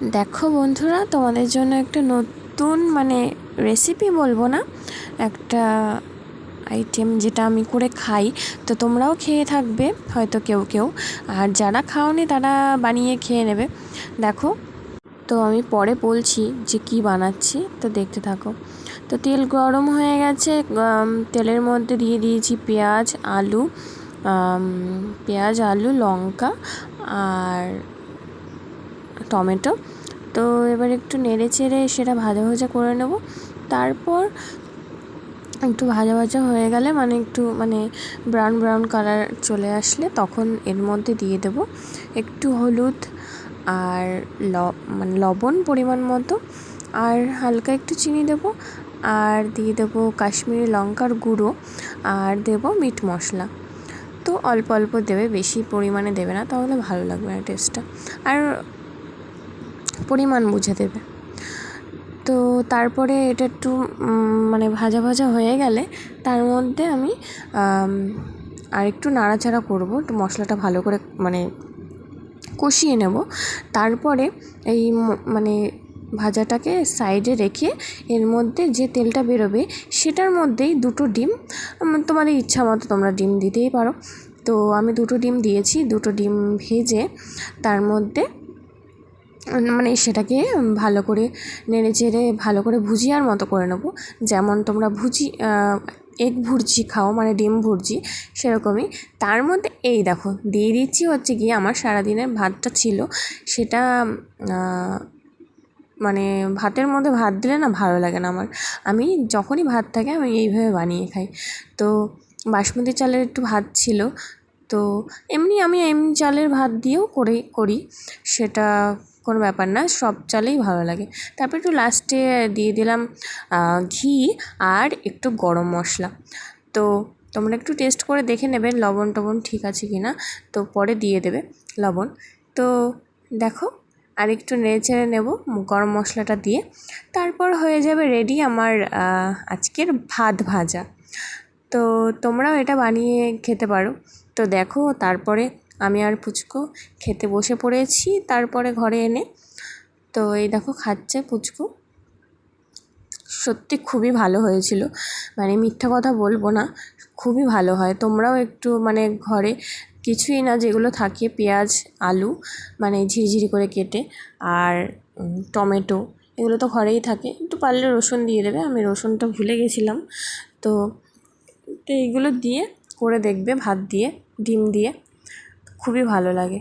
দেখো বন্ধুরা, তোমাদের জন্য একটা নতুন মানে রেসিপি বলব না, একটা আইটেম যেটা আমি করে খাই। তো তোমরাও খেয়ে থাকবে, হয়তো কেউ কেউ। আর যারা খাওনি তারা বানিয়ে খেয়ে নেবে। দেখো, তো আমি পরে বলছি যে কি বানাচ্ছি, তো দেখতে থাকো। তো তেল গরম হয়ে গেছে তেলের মধ্যে দিয়ে দিয়েছি পেঁয়াজ, আলু পেঁয়াজ, আলু, লঙ্কা, আর টমেটো। তো এবার একটু নেড়ে চেড়ে সেটা ভাজা ভাজা করে নেব। তারপর একটু ভাজা ভাজা হয়ে গেলে মানে একটু মানে ব্রাউন ব্রাউন কালার চলে আসলে তখন এর মধ্যে দিয়ে দেব একটু হলুদ আর ল মানে লবণ পরিমাণ মতো। আর হালকা একটু চিনি দেব আর দিয়ে দেবো কাশ্মীরি লঙ্কার গুঁড়ো আর দেব মিট মশলা। তো অল্প অল্প দেবে, বেশি পরিমাণে দেবে না, তাহলে ভালো লাগবে না টেস্টটা আর পরিমাণ বুঝে দেবে। তো তারপরে এটা একটু মানে ভাজা ভাজা হয়ে গেলে তার মধ্যে আমি আর একটু নাড়াচাড়া করব, একটু মশলাটা ভালো করে মানে কষিয়ে নেব। তারপরে এই মানে ভাজাটাকে সাইডে রেখে এর মধ্যে যে তেলটা বেরোবে সেটার মধ্যেই দুটো ডিম তোমাদের ইচ্ছা মতো তোমরা ডিম দিতেই পারো। তো আমি দুটো ডিম দিয়েছি, দুটো ডিম ভেজে তার মধ্যে মানে সেটাকে ভালো করে নেড়ে চেড়ে ভালো করে ভুজিয়ার মতো করে নেব। যেমন তোমরা ভুজি এগ ভুর্জি খাও মানে ডিম ভুর্জি, সেরকমই। তার মধ্যে এই দেখো, দিয়ে দিচ্ছি হচ্ছে গিয়ে আমার সারাদিনের ভাতটা ছিল। সেটা মানে ভাতের মধ্যে ভাত দিলে না ভালো লাগে না আমার। আমি যখনই ভাত থাকে আমি এইভাবে বানিয়ে খাই। তো বাসমতি চালের একটু ভাত ছিল। তো এমনি আমি এমনি চালের ভাত দিয়েও করে, করি। সেটা কোনো ব্যাপার না, সব চালেই ভালো লাগে। তারপর একটু লাস্টে দিয়ে দিলাম ঘি আর একটু গরম মশলা। তো তোমরা একটু টেস্ট করে দেখে নেবে লবণ টবণ ঠিক আছে কি না তো পরে দিয়ে দেবে লবণ। তো দেখো আর একটু নেড়ে নেব গরম মশলাটা দিয়ে। তারপর হয়ে যাবে রেডি আমার আজকের ভাত ভাজা। তো তোমরাও এটা বানিয়ে খেতে পারো। তো দেখো তারপরে আমি আর পুচকু খেতে বসে পড়েছি তারপরে ঘরে এনে। তো এই দেখো খাচ্ছে পুচকু। সত্যি খুবই ভালো হয়েছিল। মানে মিথ্যা কথা বলব না, খুবই ভালো হয়। তোমরাও একটু মানে ঘরে কিছুই না, যেগুলো থাকে, পেঁয়াজ, আলু মানে ঝিরিঝিরি করে কেটে আর টমেটো, এগুলো তো ঘরেই থাকে। একটু পারলে রসুন দিয়ে দেবে। আমি রসুনটা ভুলে গেছিলাম। তো তো এইগুলো দিয়ে, করে দেখবে, ভাত দিয়ে, ডিম দিয়ে। খুবই ভালো লাগে।